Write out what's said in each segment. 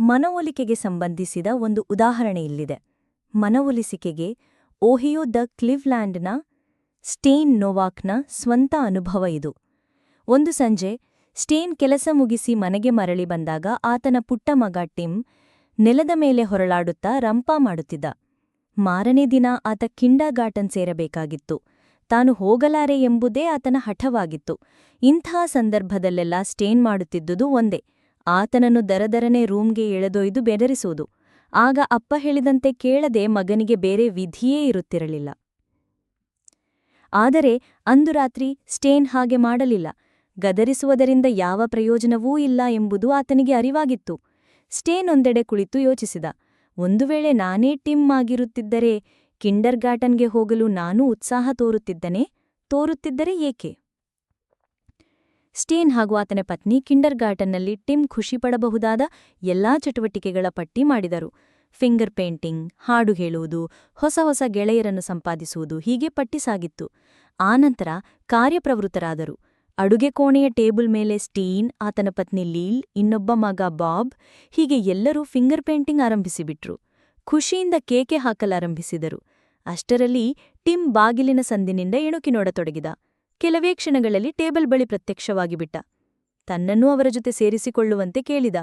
ಮನವೊಲಿಕೆಗೆ ಸಂಬಂಧಿಸಿದ ಒಂದು ಉದಾಹರಣೆ ಇಲ್ಲಿದೆ. ಮನವೊಲಿಸಿಕೆಗೆ ಓಹಿಯೋ ದ ಕ್ಲಿವ್ಲ್ಯಾಂಡ್ನ ಸ್ಟೇನ್ ನೋವಾಕ್ನ ಸ್ವಂತ ಅನುಭವ ಇದು. ಒಂದು ಸಂಜೆ ಸ್ಟೇನ್ ಕೆಲಸ ಮುಗಿಸಿ ಮನೆಗೆ ಮರಳಿ ಬಂದಾಗ ಆತನ ಪುಟ್ಟ ಮಗ ಟಿಮ್ ನೆಲದ ಮೇಲೆ ಹೊರಳಾಡುತ್ತಾ ರಂಪಾ ಮಾಡುತ್ತಿದ್ದ. ಮಾರನೇ ದಿನ ಆತ ಕಿಂಡರ್ಗಾರ್ಟನ್ ಸೇರಬೇಕಾಗಿತ್ತು. ತಾನು ಹೋಗಲಾರೆ ಎಂಬುದೇ ಆತನ ಹಠವಾಗಿತ್ತು. ಇಂಥ ಸಂದರ್ಭದಲ್ಲೆಲ್ಲ ಸ್ಟೇನ್ ಮಾಡುತ್ತಿದ್ದುದು ಒಂದೇ. ಆತನನ್ನು ದರದರನೆ ರೂಮ್ಗೆ ಎಳೆದೊಯ್ದು ಬೆದರಿಸುವುದು. ಆಗ ಅಪ್ಪ ಹೇಳಿದಂತೆ ಕೇಳದೆ ಮಗನಿಗೆ ಬೇರೆ ವಿಧಿಯೇ ಇರುತ್ತಿರಲಿಲ್ಲ. ಆದರೆ ಅಂದು ರಾತ್ರಿ ಸ್ಟೇನ್ ಹಾಗೆ ಮಾಡಲಿಲ್ಲ. ಗದರಿಸುವುದರಿಂದ ಯಾವ ಪ್ರಯೋಜನವೂ ಇಲ್ಲ ಎಂಬುದು ಆತನಿಗೆ ಅರಿವಾಗಿತ್ತು. ಸ್ಟೇನ್ ಒಂದೆಡೆ ಕುಳಿತು ಯೋಚಿಸಿದ. ಒಂದು ವೇಳೆ ನಾನೇ ಟಿಮ್ ಆಗಿರುತ್ತಿದ್ದರೆ ಕಿಂಡರ್ಗಾರ್ಟನ್ಗೆ ಹೋಗಲು ನಾನೂ ಉತ್ಸಾಹ ತೋರುತ್ತಿದ್ದನೆ? ತೋರುತ್ತಿದ್ದರೆ ಏಕೆ? ಸ್ಟೇನ್ ಹಾಗೂ ಆತನ ಪತ್ನಿ ಕಿಂಡರ್ ಗಾರ್ಟನ್ನಲ್ಲಿ ಟಿಮ್ ಖುಷಿಪಡಬಹುದಾದ ಎಲ್ಲಾ ಚಟುವಟಿಕೆಗಳ ಪಟ್ಟಿ ಮಾಡಿದರು. ಫಿಂಗರ್ ಪೇಂಟಿಂಗ್, ಹಾಡು ಹೇಳುವುದು, ಹೊಸ ಹೊಸ ಗೆಳೆಯರನ್ನು ಸಂಪಾದಿಸುವುದು ಹೀಗೆ ಪಟ್ಟಿ ಸಾಗಿತ್ತು. ಆನಂತರ ಕಾರ್ಯಪ್ರವೃತ್ತರಾದರು. ಅಡುಗೆ ಕೋಣೆಯ ಟೇಬಲ್ ಮೇಲೆ ಸ್ಟೀನ್, ಆತನ ಪತ್ನಿ ಲೀಲ್, ಇನ್ನೊಬ್ಬ ಮಗ ಬಾಬ್, ಹೀಗೆ ಎಲ್ಲರೂ ಫಿಂಗರ್ ಪೇಂಟಿಂಗ್ ಆರಂಭಿಸಿಬಿಟ್ರು. ಖುಷಿಯಿಂದ ಕೇಕೆ ಹಾಕಲಾರಂಭಿಸಿದರು. ಅಷ್ಟರಲ್ಲಿ ಟಿಮ್ ಬಾಗಿಲಿನ ಸಂದಿನಿಂದ ಎಣುಕಿ ನೋಡತೊಡಗಿದ. ಕೆಲವೇ ಕ್ಷಣಗಳಲ್ಲಿ ಟೇಬಲ್ ಬಳಿ ಪ್ರತ್ಯಕ್ಷವಾಗಿಬಿಟ್ಟ. ತನ್ನನ್ನೂ ಅವರ ಜೊತೆ ಸೇರಿಸಿಕೊಳ್ಳುವಂತೆ ಕೇಳಿದ.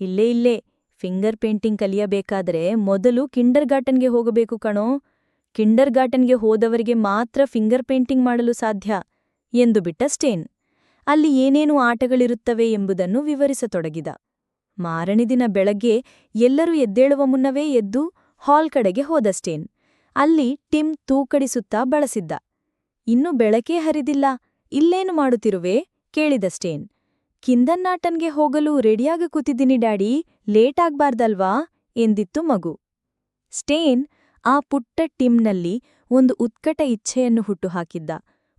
ಇಲ್ಲೇ ಇಲ್ಲೇ, ಫಿಂಗರ್ ಪೇಂಟಿಂಗ್ ಕಲಿಯಬೇಕಾದರೆ ಮೊದಲು ಕಿಂಡರ್ಗಾರ್ಟನ್ಗೆ ಹೋಗಬೇಕು ಕಣೋ. ಕಿಂಡರ್ಗಾರ್ಟನ್ಗೆ ಹೋದವರಿಗೆ ಮಾತ್ರ ಫಿಂಗರ್ ಪೇಂಟಿಂಗ್ ಮಾಡಲು ಸಾಧ್ಯ ಎಂದು ಬಿಟ್ಟ ಸ್ಟೇನ್. ಅಲ್ಲಿ ಏನೇನು ಆಟಗಳಿರುತ್ತವೆ ಎಂಬುದನ್ನು ವಿವರಿಸತೊಡಗಿದ. ಮಾರನೇ ದಿನ ಬೆಳಗ್ಗೆ ಎಲ್ಲರೂ ಎದ್ದೇಳುವ ಮುನ್ನವೇ ಎದ್ದು ಹಾಲ್ ಕಡೆಗೆ ಹೋದ ಸ್ಟೇನ್. ಅಲ್ಲಿ ಟಿಮ್ ತೂಕಡಿಸುತ್ತಾ ಬಳಸಿದ್ದ. ಇನ್ನು ಬೆಳಕೇ ಹರಿದಿಲ್ಲ, ಇಲ್ಲೇನು ಮಾಡುತ್ತಿರುವೆ? ಕೇಳಿದ ಸ್ಟೇನ್ ಕಿಂದನ್ನಾಟನ್ಗೆ ಹೋಗಲು ರೆಡಿಯಾಗ ಕೂತಿದ್ದೀನಿ ಡ್ಯಾಡಿ ಲೇಟ್ ಆಗ್ಬಾರ್ದಲ್ವಾ ಎಂದಿತ್ತು ಮಗು. ಸ್ಟೇನ್ ಆ ಪುಟ್ಟ ಟಿಮ್ನಲ್ಲಿ ಒಂದು ಉತ್ಕಟ ಇಚ್ಛೆಯನ್ನು ಹುಟ್ಟುಹಾಕಿದ್ದ.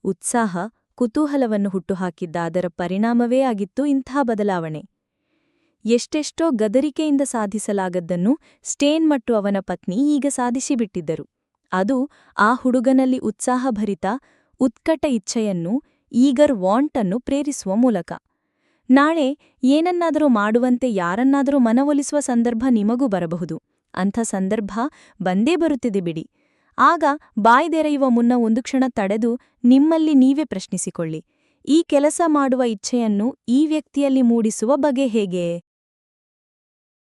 ಉತ್ಸಾಹ, ಕುತೂಹಲವನ್ನು ಹುಟ್ಟುಹಾಕಿದ್ದ ಅದರ ಪರಿಣಾಮವೇ ಆಗಿತ್ತು ಇಂಥ ಬದಲಾವಣೆ. ಎಷ್ಟೆಷ್ಟೋ ಗದರಿಕೆಯಿಂದ ಸಾಧಿಸಲಾಗದ್ದನ್ನು ಸ್ಟೇನ್ ಮತ್ತು ಅವನ ಪತ್ನಿ ಈಗ ಸಾಧಿಸಿಬಿಟ್ಟಿದ್ದರು. ಅದು ಆ ಹುಡುಗನಲ್ಲಿ ಉತ್ಸಾಹಭರಿತ ಉತ್ಕಟ ಇಚ್ಛೆಯನ್ನು, ಈಗರ್ ವಾಂಟನ್ನು ಪ್ರೇರಿಸುವ ಮೂಲಕ. ನಾಳೆ ಏನನ್ನಾದರೂ ಮಾಡುವಂತೆ ಯಾರನ್ನಾದರೂ ಮನವೊಲಿಸುವ ಸಂದರ್ಭ ನಿಮಗೂ ಬರಬಹುದು. ಅಂಥ ಸಂದರ್ಭ ಬಂದೇ ಬರುತ್ತಿದೆ ಬಿಡಿ. ಆಗ ಬಾಯ್ದೆರೆಯುವ ಮುನ್ನ ಒಂದು ಕ್ಷಣ ತಡೆದು ನಿಮ್ಮಲ್ಲಿ ನೀವೇ ಪ್ರಶ್ನಿಸಿಕೊಳ್ಳಿ. ಈ ಕೆಲಸ ಮಾಡುವ ಇಚ್ಛೆಯನ್ನು ಈ ವ್ಯಕ್ತಿಯಲ್ಲಿ ಮೂಡಿಸುವ ಬಗೆ ಹೇಗೆ?